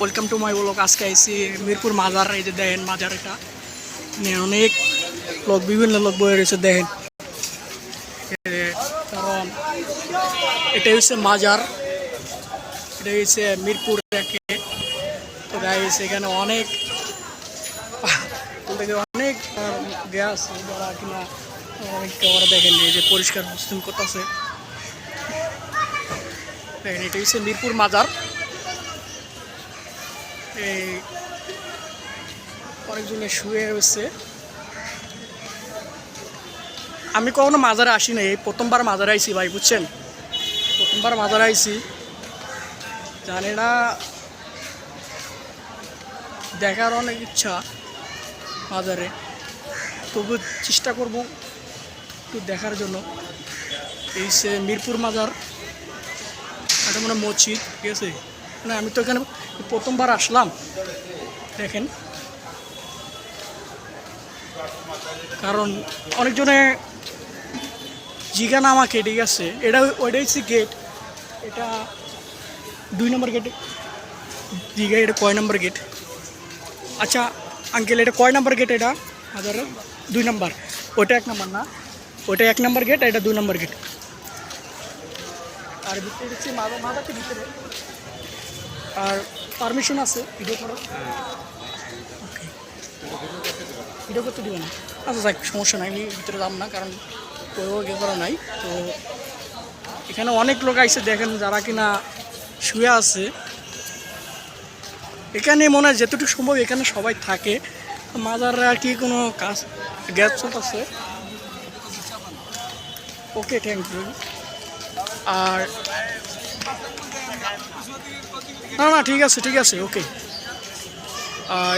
Welcome to my blog আজকে আইসি মিরপুর মাজার, এই যে দেখেন মাজার এটা। অনেক লোক, বিভিন্ন লোক বয়ে রয়েছে, দেখেন। কারণ এটা হচ্ছে মাজার। এটা হচ্ছে মিরপুর একে এখানে অনেক অনেক গ্যাস যারা কিনা অনেক ওরা দেখেন, এই যে পরিষ্কার মুসলিম করতেছে। দেখেন এটা হচ্ছে মিরপুর মাজার। এই অনেকজনে শুয়ে রয়েছে। আমি কখনো মাজারে আসি নাই এই প্রথমবার মাজারে আইছি ভাই, বুঝছেন? প্রথমবার মাজারে আইছি। জানি না, দেখার অনেক ইচ্ছা মাজারে। তবু চেষ্টা করব একটু দেখার জন্য। এই সে মিরপুর মাজার, এটা মানে মসজিদ, ঠিক আছে? মানে আমি তো এখানে প্রথমবার আসলাম। দেখেন। কারণ অনেকজনে জিজ্ঞান আমাকে, ঠিক আছে? এটা ওইটাই হচ্ছে গেট এটা দুই নম্বর গেট দীঘা, এটা কয় নম্বর গেট আচ্ছা আঙ্কেল এটা কয় নম্বর গেট এটা? হাজারের দুই নম্বর। ওটা এক নম্বর না? ওটা এক নম্বর গেট এটা দুই নম্বর গেট আর ভিতরে মাদা মাদাকে ভিতরে। আর পারমিশন আছে ভিডিও করো। ওকে ভিডিও করতে দিবে না। আচ্ছা যাক, সমস্যা নাই, আমি ভিতরে যাম না, কারণ কেউ করা নাই। তো এখানে অনেক লোক আইসে দেখেন যারা কিনা শুয়ে আছে। এখানে মনে হয় যতটুকু সম্ভব, এখানে সবাই থাকে। মাজারে আর কি কোনো কাজ, গ্যাস চলতেছে? ওকে থ্যাংক ইউ আর না না ঠিক আছে ঠিক আছে ওকে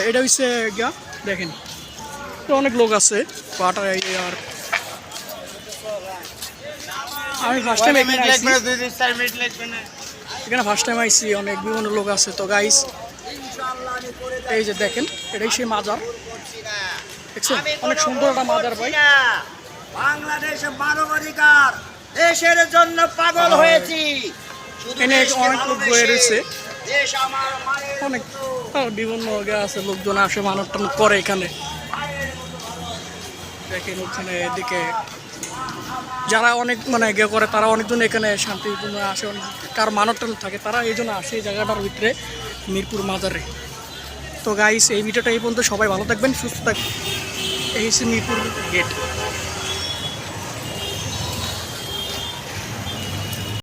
এটা হচ্ছে গিয়া দেখেন তো অনেক লোক আছে পাটা এই আর আমি ফার্স্ট টাইম এখানে ফার্স্ট টাইম আইছি। অনেক বিভিন্ন লোক আছে। তো গাইস এই যে দেখেন এটাই সেই মাজার। দেখছেন? অনেক সুন্দর একটা মাজার ভাই। বাংলাদেশে মানবাধিকার দেশের জন্য পাগল হয়েছি। দেশকে অনেক লোক বয়ে রয়েছে। অনেক বিভিন্ন আছে লোকজন আসে মানব টান করে এখানে। দেখেন ওখানে এদিকে যারা অনেক মানে ইয়ে করে তারা অনেকজন এখানে শান্তিপূর্ণ আসে অনেক কার মানব টান থাকে তারা এই জন্য আসে এই জায়গাটার ভিতরে মিরপুর মাজারে। তো গাইস এই ভিডিওটা এই পর্যন্ত সবাই ভালো থাকবেন সুস্থ থাকবেন। এই হচ্ছে মিরপুর গেট